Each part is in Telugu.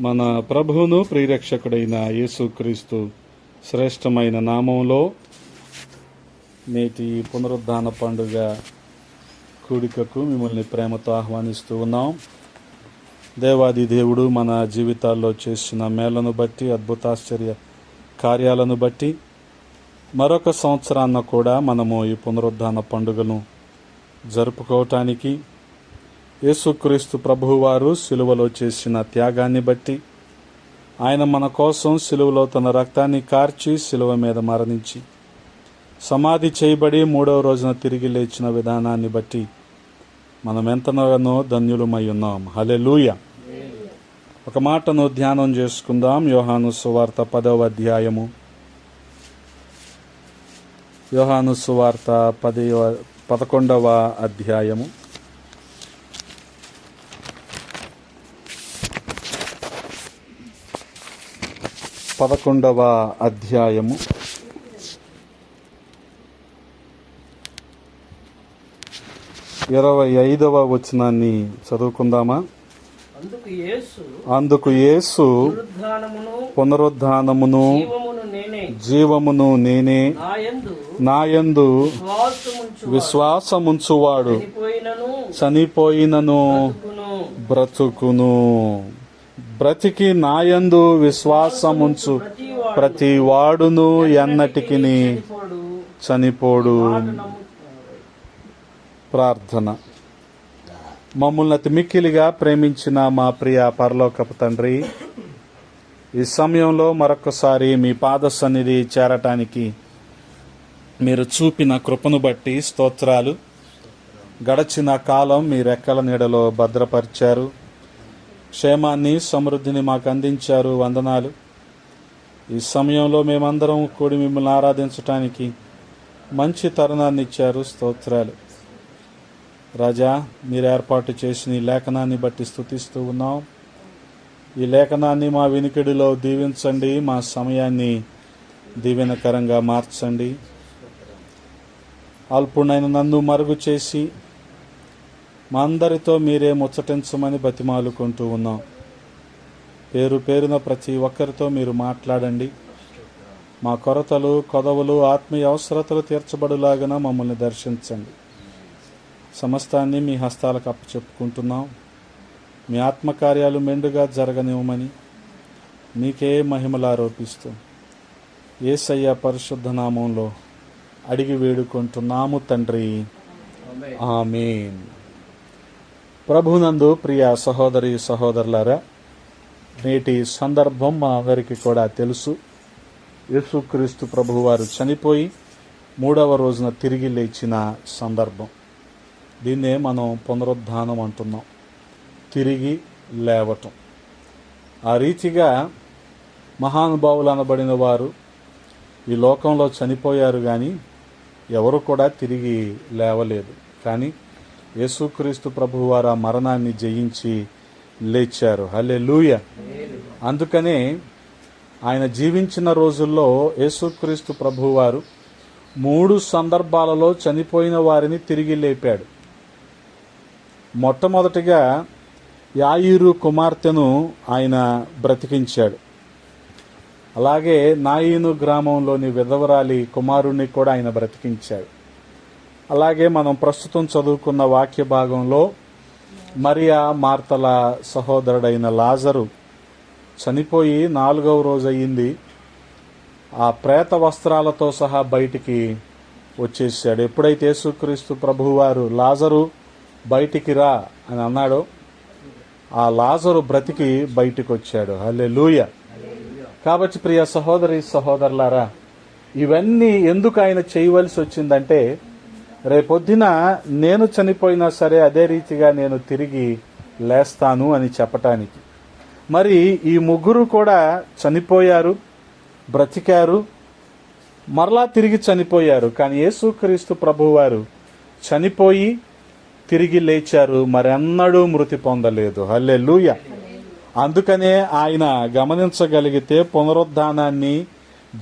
మన ప్రభువును ప్రియరక్షకుడైన యేసుక్రీస్తు శ్రేష్టమైన నామంలో నేటి పునరుద్ధాన పండుగ కూడికకు మిమ్మల్ని ప్రేమతో ఆహ్వానిస్తూ ఉన్నాం. దేవాది దేవుడు మన జీవితాల్లో చేసిన మేళ్ళను బట్టి అద్భుతాశ్చర్య కార్యాలను బట్టి మరొక సంవత్సరాన్న కూడా మనము ఈ పునరుద్ధాన పండుగను జరుపుకోవటానికి యేసుక్రీస్తు ప్రభువారు సిలువలో చేసిన త్యాగాన్ని బట్టి ఆయన మన కోసం సిలువలో తన రక్తాన్ని కార్చి సిలువ మీద మరణించి సమాధి చేయబడి మూడవ రోజున తిరిగి లేచిన విధానాన్ని బట్టి మనం ఎంతగానో ధన్యులమై ఉన్నాం. హలెలూయ ఒక మాటను ధ్యానం చేసుకుందాం. యోహాను సువార్త పదవ అధ్యాయము. యోహాను సువార్త పదవ పదకొండవ అధ్యాయము. పదకొండవ అధ్యాయము. ఇరవై ఐదవ వచనాన్ని చదువుకుందామా? అందుకు యేసు పునరుద్ధానమును జీవమును నేనే. నాయందు నాయందు శ్వాసముంచు విశ్వాసముంచువాడు. చనిపోయినను బ్రతుకును. బ్రతికి నాయందు విశ్వాసముంచు ప్రతి వాడును ఎన్నటికి చనిపోడు. ప్రార్థన. మమ్మల్ని అతి మిక్కిలిగా ప్రేమించిన మా ప్రియ పరలోకపు తండ్రి ఈ సమయంలో మరొకసారి మీ పాద సన్నిధి చేరటానికి మీరు చూపిన కృపను బట్టి స్తోత్రాలు. గడచిన కాలం మీ రెక్కల నీడలో భద్రపరిచారు. క్షేమాన్ని సమృద్ధిని మాకు అందించారు వందనాలు. ఈ సమయంలో మేమందరం కూడి మిమ్మల్ని ఆరాధించటానికి మంచి తరుణాన్ని ఇచ్చారు స్తోత్రాలు. రాజా మీరు ఏర్పాటు చేసిన ఈ లేఖనాన్ని బట్టి స్థుతిస్తూ ఉన్నాం. ఈ లేఖనాన్ని మా వినికిడిలో దీవించండి మా సమయాన్ని దీవెనకరంగా మార్చండి. అల్పుడైన నన్ను మరుగు చేసి మా అందరితో మీరే ముచ్చటించమని బతిమాలుకుంటూ ఉన్నాం. పేరు పేరున ప్రతి ఒక్కరితో మీరు మాట్లాడండి. మా కొరతలు కొదవలు ఆత్మీయ అవసరతలు తీర్చబడులాగన మమ్మల్ని దర్శించండి. సమస్తాన్ని మీ హస్తాలకు అప్పచెప్పుకుంటున్నాం. మీ ఆత్మకార్యాలు మెండుగా జరగనివ్వమని మీకే మహిమలు ఆరోపిస్తూ ఏసయ్య పరిశుద్ధ నామంలో అడిగి వేడుకుంటున్నాము తండ్రి. ఆమె ప్రభునందు ప్రియ సహోదరి సహోదరులారా నేటి సందర్భం మా అందరికీ కూడా తెలుసు. యేసుక్రీస్తు ప్రభువారు చనిపోయి మూడవ రోజున తిరిగి లేచిన సందర్భం. దీన్నే మనం పునరుద్ధానం అంటున్నాం. తిరిగి లేవటం. ఆ రీతిగా మహానుభావులు అనబడిన వారు ఈ లోకంలో చనిపోయారు కానీ ఎవరు కూడా తిరిగి లేవలేదు. కానీ యేసుక్రీస్తు ప్రభువు వారు ఆ మరణాన్ని జయించి లేచారు. హలే అందుకనే ఆయన జీవించిన రోజుల్లో యేసుక్రీస్తు ప్రభువారు మూడు సందర్భాలలో చనిపోయిన వారిని తిరిగి లేపాడు. మొట్టమొదటిగా యాయిరు కుమార్తెను ఆయన బ్రతికించాడు. అలాగే నాయిను గ్రామంలోని విధవరాలి కుమారుణ్ణి కూడా ఆయన బ్రతికించాడు. అలాగే మనం ప్రస్తుతం చదువుకున్న వాక్య భాగంలో మరియా మార్తల సహోదరుడైన లాజరు చనిపోయి నాలుగవ రోజు అయ్యింది. ఆ ప్రేత వస్త్రాలతో సహా బయటికి వచ్చేసాడు. ఎప్పుడైతే యేసుక్రీస్తు ప్రభువారు లాజరు బయటికి రా అని అన్నాడో ఆ లాజరు బ్రతికి బయటికి వచ్చాడు హలే కాబట్టి ప్రియ సహోదరి సహోదరులారా ఇవన్నీ ఎందుకు ఆయన చేయవలసి వచ్చిందంటే రేపొద్దున నేను చనిపోయినా సరే అదే రీతిగా నేను తిరిగి లేస్తాను అని చెప్పటానికి. మరి ఈ ముగ్గురు కూడా చనిపోయారు బ్రతికారు మరలా తిరిగి చనిపోయారు. కానీ యేసుక్రీస్తు ప్రభువారు చనిపోయి తిరిగి లేచారు. మరెన్నడూ మృతి పొందలేదు. హల్లే అందుకనే ఆయన గమనించగలిగితే పునరుద్ధానాన్ని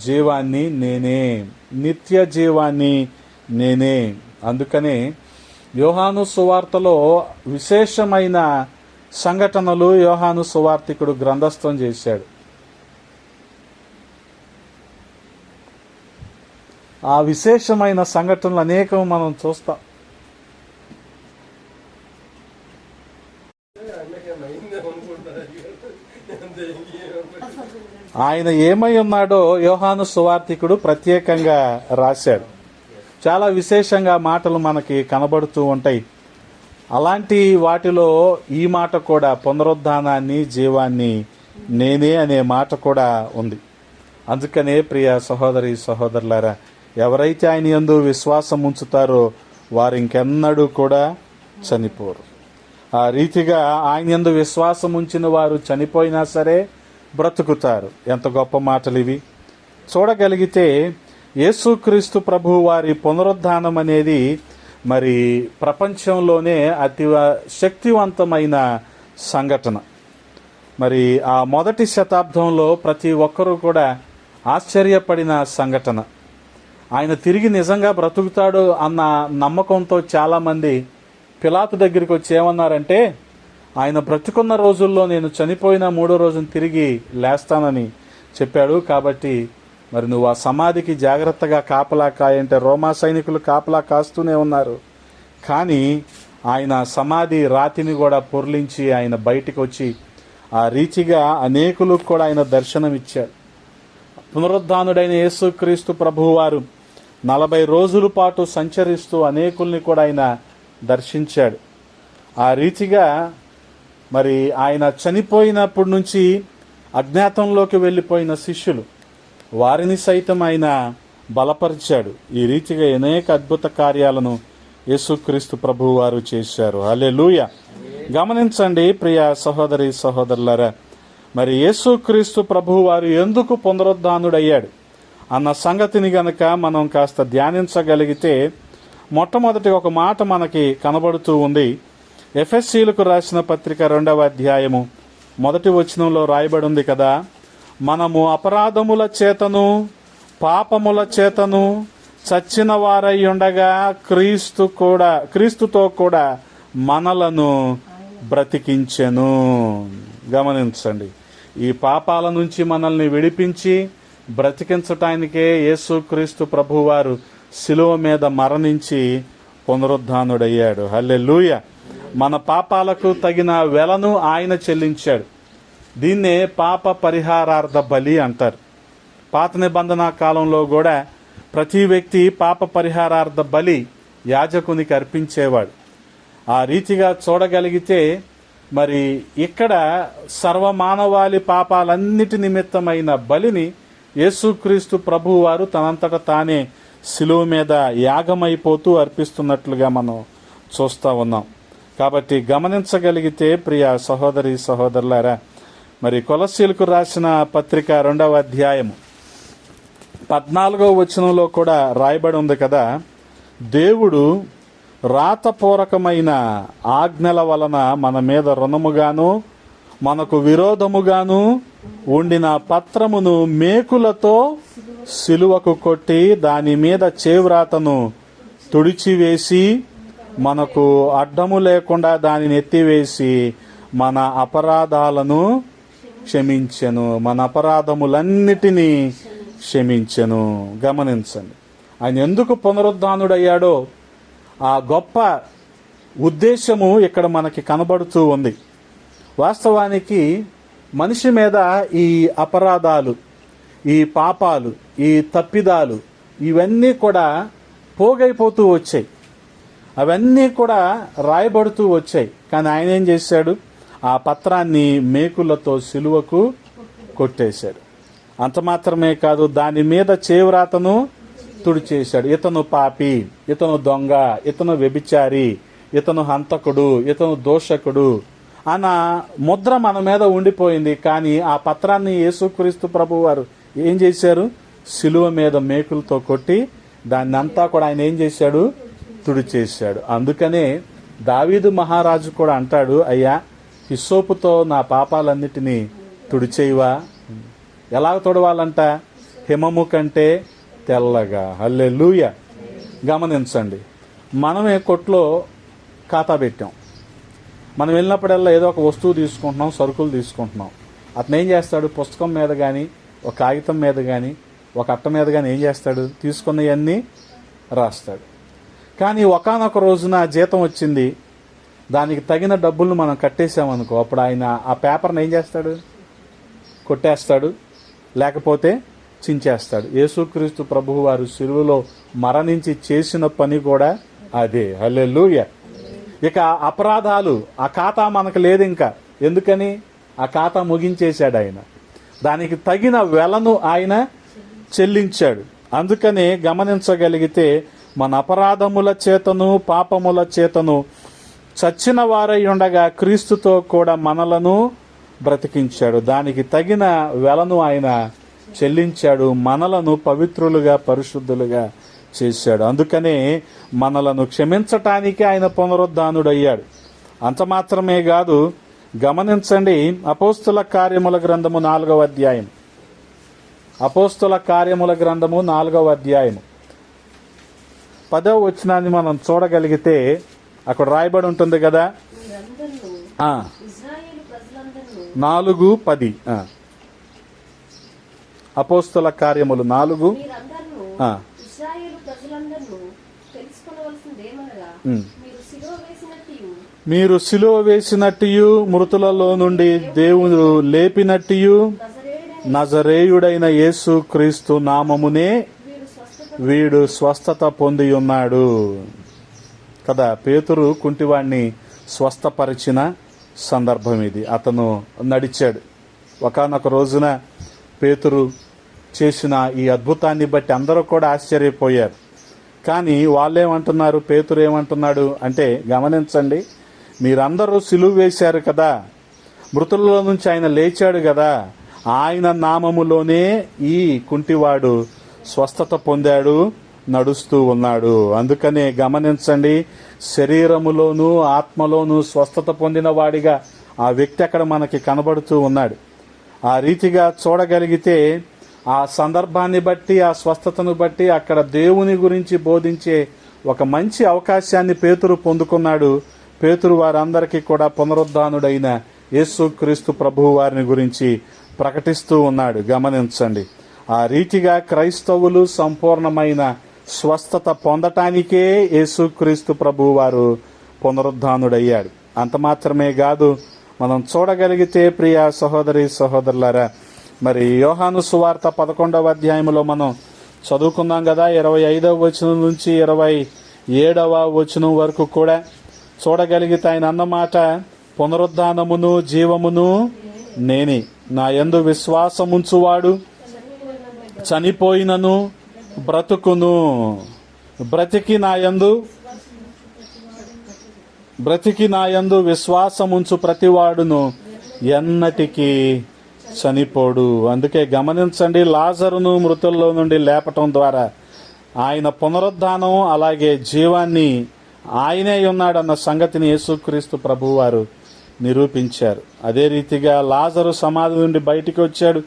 జీవాన్ని నేనే నిత్య జీవాన్ని నేనే. అందుకని యోహాను సువార్తలో విశేషమైన సంఘటనలు యోహాను సువార్తికుడు గ్రంథస్థం చేశాడు. ఆ విశేషమైన సంఘటనలు అనేకం మనం చూస్తాం. ఆయన ఏమై ఉన్నాడో యోహాను సువార్తికుడు ప్రత్యేకంగా రాశాడు. చాలా విశేషంగా మాటలు మనకి కనబడుతూ ఉంటాయి. అలాంటి వాటిలో ఈ మాట కూడా పునరుద్ధానాన్ని జీవాన్ని నేనే అనే మాట కూడా ఉంది. అందుకనే ప్రియ సహోదరి సహోదరులారా ఎవరైతే ఆయన యందు విశ్వాసం ఉంచుతారో వారు ఇంకెన్నడూ కూడా చనిపోరు. ఆ రీతిగా ఆయన యందు విశ్వాసం ఉంచిన వారు చనిపోయినా సరే బ్రతుకుతారు. ఎంత గొప్ప మాటలు ఇవి చూడగలిగితే యేసుక్రీస్తు ప్రభు వారి పునరుద్ధానం అనేది మరి ప్రపంచంలోనే అతి శక్తివంతమైన సంఘటన. మరి ఆ మొదటి శతాబ్దంలో ప్రతి ఒక్కరూ కూడా ఆశ్చర్యపడిన సంఘటన. ఆయన తిరిగి నిజంగా బ్రతుకుతాడు అన్న నమ్మకంతో చాలామంది పిలాతు దగ్గరికి వచ్చి ఏమన్నారంటే ఆయన బ్రతుకున్న రోజుల్లో నేను చనిపోయిన మూడో రోజున తిరిగి లేస్తానని చెప్పాడు కాబట్టి మరి నువ్వు ఆ సమాధికి జాగ్రత్తగా కాపలా కాయంటే రోమా సైనికులు కాపలా కాస్తూనే ఉన్నారు. కానీ ఆయన సమాధి రాతిని కూడా పొర్లించి ఆయన బయటికి వచ్చి ఆ రీతిగా అనేకులకు కూడా ఆయన దర్శనం ఇచ్చాడు పునరుద్ధానుడైన యేసుక్రీస్తు ప్రభువారు నలభై రోజుల పాటు సంచరిస్తూ అనేకుల్ని కూడా ఆయన దర్శించాడు. ఆ రీతిగా మరి ఆయన చనిపోయినప్పటి నుంచి అజ్ఞాతంలోకి వెళ్ళిపోయిన శిష్యులు వారిని సైతం ఆయన బలపరిచాడు. ఈ రీతిగా అనేక అద్భుత కార్యాలను యేసుక్రీస్తు ప్రభువారు వారు చేశారు. అలే లూయ గమనించండి ప్రియ సహోదరి సహోదరులారా మరి యేసుక్రీస్తు ప్రభువారు వారు ఎందుకు పునరుద్ధానుడయ్యాడు? అన్న సంగతిని గనక మనం కాస్త ధ్యానించగలిగితే మొట్టమొదటి ఒక మాట మనకి కనబడుతూ ఉంది. ఎఫ్ఎస్సీలకు రాసిన పత్రిక రెండవ అధ్యాయము మొదటి వచనంలో రాయబడి ఉంది కదా మనము అపరాధముల చేతను పాపముల చేతను చచ్చిన వారై ఉండగా క్రీస్తు కూడా క్రీస్తుతో కూడా మనలను బ్రతికించెను. గమనించండి. ఈ పాపాల నుంచి మనల్ని విడిపించి బ్రతికించటానికే యేసుక్రీస్తు ప్రభువారు శిలువ మీద మరణించి పునరుద్ధానుడయ్యాడు. హల్లెలూయ. మన పాపాలకు తగిన వెలను ఆయన చెల్లించాడు. దీన్నే పాప పరిహారార్థ బలి అంటారు. పాత నిబంధన కాలంలో కూడా ప్రతి వ్యక్తి పాప పరిహారార్థ బలి యాజకునికి అర్పించేవాడు. ఆ రీతిగా చూడగలిగితే మరి ఇక్కడ సర్వమానవాళి పాపాలన్నిటి నిమిత్తమైన బలిని యేసుక్రీస్తు ప్రభువారు తనంతట తానే శిలువ మీద యాగమైపోతూ అర్పిస్తున్నట్లుగా మనం చూస్తూ ఉన్నాం. కాబట్టి గమనించగలిగితే ప్రియ సహోదరి సహోదరులారా మరి కొలసీలకు రాసిన పత్రిక రెండవ అధ్యాయము. పద్నాలుగో వచనంలో కూడా రాయబడి ఉంది కదా దేవుడు రాతపూరకమైన ఆజ్ఞల వలన మన మీద రుణముగాను మనకు విరోధముగాను ఉండిన పత్రమును మేకులతో సిలువకు కొట్టి దాని మీద చేవ్రాతను తుడిచివేసి మనకు అడ్డము లేకుండా దానిని ఎత్తివేసి మన అపరాధాలను క్షమించెను. మన అపరాధములన్నిటినీ క్షమించెను. గమనించండి. ఆయన ఎందుకు పునరుద్ధానుడయ్యాడో ఆ గొప్ప ఉద్దేశము ఇక్కడ మనకి కనబడుతూ ఉంది. వాస్తవానికి మనిషి మీద ఈ అపరాధాలు ఈ పాపాలు ఈ తప్పిదాలు ఇవన్నీ కూడా పోగైపోతూ వచ్చాయి. అవన్నీ కూడా రాయబడుతూ వచ్చాయి. కానీ ఆయన ఏం చేశాడు? ఆ పత్రాన్ని మేకులతో సిలువకు కొట్టేశాడు అంత మాత్రమే కాదు దాని మీద చేవ్రాతను తుడిచేశాడు. ఇతను పాపి ఇతను దొంగ ఇతను వ్యభిచారి ఇతను హంతకుడు ఇతను దోషకుడు. అన్న ముద్ర మన మీద ఉండిపోయింది కానీ ఆ పత్రాన్ని యేసుక్రీస్తు ప్రభు వారు ఏం చేశారు? సిలువ మీద మేకులతో కొట్టి దాన్ని అంతా కూడా ఆయన ఏం చేశాడు? తుడిచేశాడు. అందుకనే దావీదు మహారాజు కూడా అంటాడు అయ్యా హిస్సోపుతో నా పాపాలన్నిటినీ తుడిచేయవా? ఎలా తుడవాలంట? హిమము కంటే తెల్లగా. అల్లే లూయ గమనించండి. మనమే కొట్లో ఖాతా పెట్టాం. మనం వెళ్ళినప్పుడల్లా ఏదో ఒక వస్తువు తీసుకుంటున్నాం సరుకులు తీసుకుంటున్నాం. అతను ఏం చేస్తాడు? పుస్తకం మీద కానీ ఒక కాగితం మీద కానీ ఒక అట్ట మీద కానీ ఏం చేస్తాడు? తీసుకున్నవన్నీ రాస్తాడు. కానీ ఒకానొక రోజున జీతం వచ్చింది దానికి తగిన డబ్బులను మనం కట్టేసామనుకో అప్పుడు ఆయన ఆ పేపర్ని ఏం చేస్తాడు? కొట్టేస్తాడు. లేకపోతే చించేస్తాడు. యేసుక్రీస్తు ప్రభువు వారు సిలువలో మరణించి చేసిన పని కూడా అదే. హల్లెలూయ. ఇక అపరాధాలు ఆ ఖాతా మనకు లేదు ఇంకా. ఎందుకని? ఆ ఖాతా ముగించేశాడు ఆయన. దానికి తగిన వెలను ఆయన చెల్లించాడు. అందుకనే గమనించగలిగితే మన అపరాధముల చేతను పాపముల చేతను చచ్చిన వారై ఉండగా క్రీస్తుతో కూడా మనలను బ్రతికించాడు. దానికి తగిన వెలను ఆయన చెల్లించాడు. మనలను పవిత్రులుగా పరిశుద్ధులుగా చేశాడు. అందుకనే మనలను క్షమించటానికి ఆయన పునరుద్ధానుడయ్యాడు. అంత మాత్రమే కాదు గమనించండి అపోస్తుల కార్యముల గ్రంథము నాలుగవ అధ్యాయం. అపోస్తుల కార్యముల గ్రంథము నాలుగవ అధ్యాయము. పదవ వచనాన్ని మనం చూడగలిగితే అక్కడ రాయబడి ఉంటుంది కదా? నాలుగు పది. అపోస్తుల కార్యములు నాలుగు. మీరు సిలువ వేసినట్టు మృతులలో నుండి దేవుడు లేపినట్టు నజరేయుడైన యేసు క్రీస్తు నామమునే వీడు స్వస్థత పొంది ఉన్నాడు కదా పేతురు కుంటివాణ్ణి స్వస్థపరిచిన సందర్భం ఇది. అతను నడిచాడు. ఒకానొక రోజున పేతురు చేసిన ఈ అద్భుతాన్ని బట్టి అందరూ కూడా ఆశ్చర్యపోయారు. కానీ వాళ్ళేమంటున్నారు? పేతురు ఏమంటున్నాడు అంటే గమనించండి మీరందరూ సిలువు వేశారు కదా. మృతులలో నుంచి ఆయన లేచాడు కదా. ఆయన నామములోనే ఈ కుంటివాడు స్వస్థత పొందాడు. నడుస్తూ ఉన్నాడు. అందుకనే గమనించండి శరీరములోను ఆత్మలోను స్వస్థత పొందిన వాడిగా ఆ వ్యక్తి అక్కడ మనకి కనబడుతూ ఉన్నాడు. ఆ రీతిగా చూడగలిగితే ఆ సందర్భాన్ని బట్టి ఆ స్వస్థతను బట్టి అక్కడ దేవుని గురించి బోధించే ఒక మంచి అవకాశాన్ని పేతురు పొందుకున్నాడు. పేతురు వారందరికీ కూడా పునరుద్ధానుడైన యేసు క్రీస్తు ప్రభువు వారిని గురించి ప్రకటిస్తూ ఉన్నాడు. గమనించండి. ఆ రీతిగా క్రైస్తవులు సంపూర్ణమైన స్వస్థత పొందటానికే యేసుక్రీస్తు ప్రభువు వారు పునరుద్ధానుడయ్యాడు. అంత మాత్రమే కాదు మనం చూడగలిగితే ప్రియ సహోదరి సహోదరులారా మరి యోహాను సువార్త పదకొండవ అధ్యాయంలో మనం చదువుకున్నాం కదా ఇరవై ఐదవ వచనం నుంచి ఇరవై ఏడవ వచనం వరకు కూడా చూడగలిగితే ఆయన అన్నమాట పునరుద్ధానమును జీవమును నేనే. నా ఎందు విశ్వాసముంచువాడు చనిపోయినను బ్రతుకును బ్రతికి నా యందు బ్రతికి నా యందు విశ్వాసముంచు ప్రతివాడును ఎన్నటికీ చనిపోడు. అందుకే గమనించండి లాజరును మృతుల్లో నుండి లేపటం ద్వారా ఆయన పునరుద్ధానం అలాగే జీవాన్ని ఆయనే ఉన్నాడన్న సంగతిని యేసుక్రీస్తు ప్రభువారు నిరూపించారు. అదే రీతిగా లాజరు సమాధి నుండి బయటికి వచ్చాడు.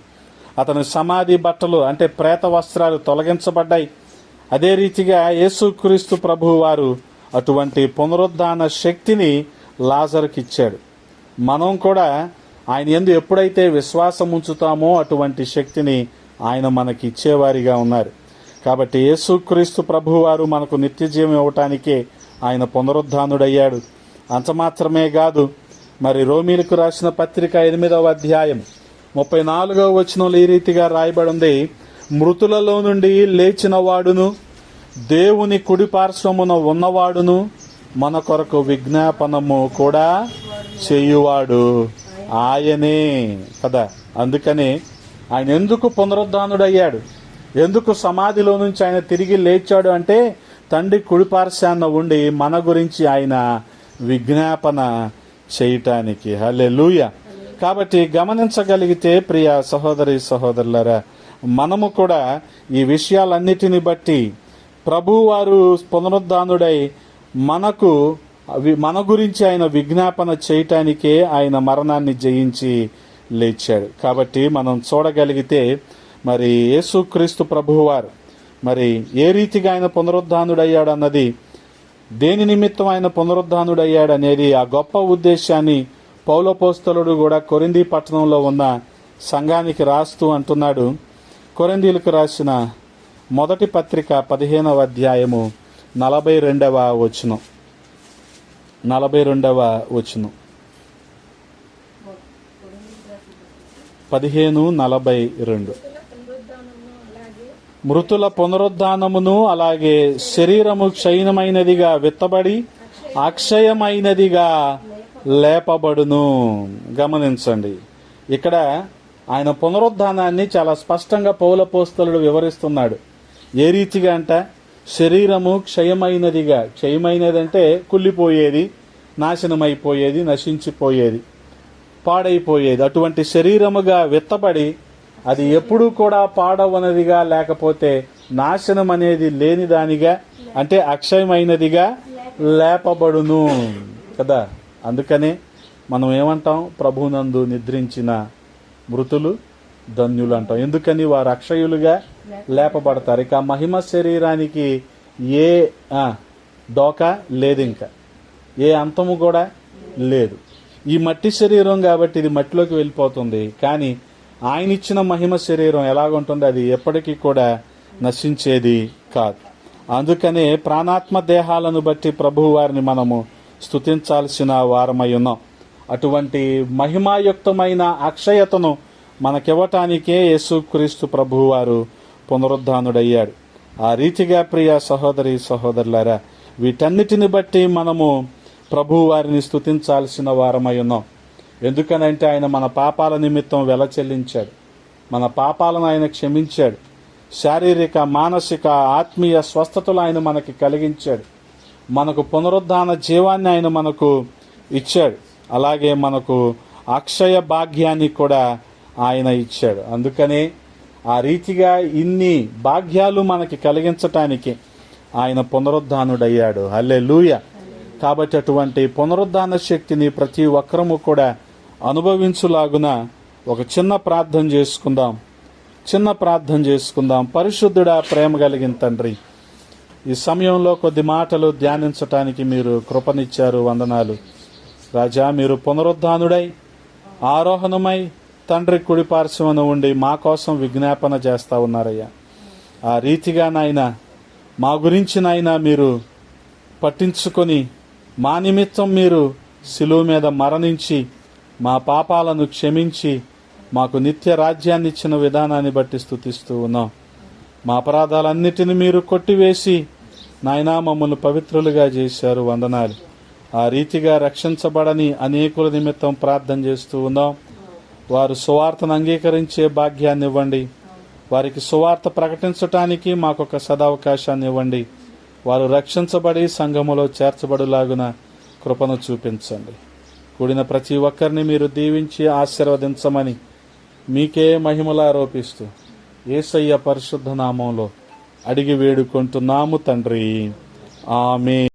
అతని సమాధి బట్టలు అంటే ప్రేత వస్త్రాలు తొలగించబడ్డాయి. అదే రీతిగా యేసుక్రీస్తు ప్రభువు వారు అటువంటి పునరుద్ధాన శక్తిని లాజర్కి ఇచ్చాడు. మనం కూడా ఆయన ఎందు ఎప్పుడైతే విశ్వాసం ఉంచుతామో అటువంటి శక్తిని ఆయన మనకి ఇచ్చేవారిగా ఉన్నారు. కాబట్టి యేసుక్రీస్తు ప్రభు వారు మనకు నిత్యజీవం ఇవ్వటానికే ఆయన పునరుద్ధానుడయ్యాడు. అంత మాత్రమే కాదు మరి రోమిలకు రాసిన పత్రిక ఎనిమిదవ అధ్యాయం ముప్పై నాలుగవ వచనంలో ఈ రీతిగా రాయబడి ఉంది మృతులలో నుండి లేచిన వాడును దేవుని కుడి పార్శ్వమున ఉన్నవాడును మన కొరకు విజ్ఞాపనము కూడా చేయువాడు. ఆయనే కదా. అందుకనే ఆయన ఎందుకు పునరుద్ధానుడయ్యాడు? ఎందుకు సమాధిలో నుంచి ఆయన తిరిగి లేచాడు అంటే తండ్రి కుడిపార్శాన్న ఉండి మన గురించి ఆయన విజ్ఞాపన చేయటానికి. హలే కాబట్టి గమనించగలిగితే ప్రియ సహోదరి సహోదరులరా మనము కూడా ఈ విషయాలన్నిటిని బట్టి ప్రభువారు పునరుద్ధానుడై మనకు మన గురించి ఆయన విజ్ఞాపన చేయటానికే ఆయన మరణాన్ని జయించి లేచాడు. కాబట్టి మనం చూడగలిగితే మరి యేసుక్రీస్తు ప్రభువారు మరి ఏ రీతిగా ఆయన పునరుద్ధానుడయ్యాడు అన్నది దేని నిమిత్తం ఆయన పునరుద్ధానుడయ్యాడు అనేది ఆ గొప్ప ఉద్దేశాన్ని పౌలపోస్తలుడు కూడా కొరింది పట్టణంలో ఉన్న సంఘానికి రాస్తూ అంటున్నాడు. కొరిందీలకు రాసిన మొదటి పత్రిక పదిహేనవ అధ్యాయము నలభై రెండవ వచనం. నలభై రెండవ వచనం. పదిహేను నలభై రెండు. మృతుల పునరుద్ధానమును అలాగే శరీరము క్షయణమైనదిగా విత్తబడి అక్షయమైనదిగా లేపబడును. గమనించండి. ఇక్కడ ఆయన పునరుద్ధానాన్ని చాలా స్పష్టంగా పౌలపోస్తలుడు వివరిస్తున్నాడు. ఏ రీతిగా అంట? శరీరము క్షయమైనదిగా. క్షయమైనదంటే కుళ్ళిపోయేది నాశనమైపోయేది నశించిపోయేది పాడైపోయేది. అటువంటి శరీరముగా విత్తబడి అది ఎప్పుడూ కూడా పాడవనదిగా లేకపోతే నాశనం అనేది లేనిదానిగా అంటే అక్షయమైనదిగా లేపబడును. కదా? అందుకనే మనం ఏమంటాం? ప్రభునందు నిద్రించిన మృతులు ధన్యులు అంటాం. ఎందుకని? వారు అక్షయులుగా లేపబడతారు. ఇక మహిమ శరీరానికి ఏ డోకా లేదు ఇంకా ఏ అంతము కూడా లేదు. ఈ మట్టి శరీరం కాబట్టి ఇది మట్టిలోకి వెళ్ళిపోతుంది. కానీ ఆయన ఇచ్చిన మహిమ శరీరం ఎలాగుంటుంది? అది ఎప్పటికీ కూడా నశించేది కాదు. అందుకనే ప్రాణాత్మ దేహాలను బట్టి ప్రభువు వారిని మనము స్తుతించాల్సిన వారమై ఉన్నాం అటువంటి మహిమాయుక్తమైన అక్షయతను మనకివ్వటానికే యేసుక్రీస్తు ప్రభువారు పునరుద్ధానుడయ్యాడు. ఆ రీతిగా ప్రియ సహోదరి సహోదరులారా వీటన్నిటిని బట్టి మనము ప్రభువారిని వారిని స్తుతించాల్సిన వారమై ఉన్నాం ఎందుకనంటే ఆయన మన పాపాల నిమిత్తం వెల చెల్లించాడు. మన పాపాలను ఆయన క్షమించాడు. శారీరక మానసిక ఆత్మీయ స్వస్థతలు ఆయన మనకి కలిగించాడు. మనకు పునరుద్ధాన జీవాన్ని ఆయన మనకు ఇచ్చాడు. అలాగే మనకు అక్షయ భాగ్యాన్ని కూడా ఆయన ఇచ్చాడు. అందుకనే ఆ రీతిగా ఇన్ని భాగ్యాలు మనకి కలిగించటానికి ఆయన పునరుద్ధానుడయ్యాడు. హల్లే కాబట్టి అటువంటి పునరుద్ధాన శక్తిని ప్రతి ఒక్కరము కూడా అనుభవించులాగున ఒక చిన్న ప్రార్థన చేసుకుందాం. చిన్న ప్రార్థన చేసుకుందాం. పరిశుద్ధుడా ప్రేమ కలిగిన తండ్రి ఈ సమయంలో కొద్ది మాటలు ధ్యానించటానికి మీరు కృపనిచ్చారు వందనాలు. రాజా మీరు పునరుద్ధానుడై ఆరోహణమై తండ్రి కుడిపార్శ్వన ఉండి మా కోసం విజ్ఞాపన చేస్తా ఉన్నారయ్యా. ఆ రీతిగా నాయన మా గురించి నాయన మీరు పట్టించుకొని మా నిమిత్తం మీరు సిలువు మీద మరణించి మా పాపాలను క్షమించి మాకు నిత్య రాజ్యాన్ని ఇచ్చిన విధానాన్ని బట్టి స్థుతిస్తూ ఉన్నాం. మా అపరాధాలన్నిటిని మీరు కొట్టివేసి నాయనా మమ్మల్ని పవిత్రులుగా చేశారు వందనాలు. ఆ రీతిగా రక్షించబడని అనేకుల నిమిత్తం ప్రార్థన చేస్తూ ఉన్నాం. వారు సువార్తను అంగీకరించే భాగ్యాన్ని ఇవ్వండి. వారికి సువార్త ప్రకటించటానికి మాకొక సదావకాశాన్ని ఇవ్వండి. వారు రక్షించబడి సంఘములో చేర్చబడులాగున కృపను చూపించండి. కూడిన ప్రతి ఒక్కరిని మీరు దీవించి ఆశీర్వదించమని మీకే మహిమలు ఆరోపిస్తూ ఏసయ్య పరిశుద్ధ నామంలో అడిగి వేడుకుంటున్నాము తండ్రి. ఆమె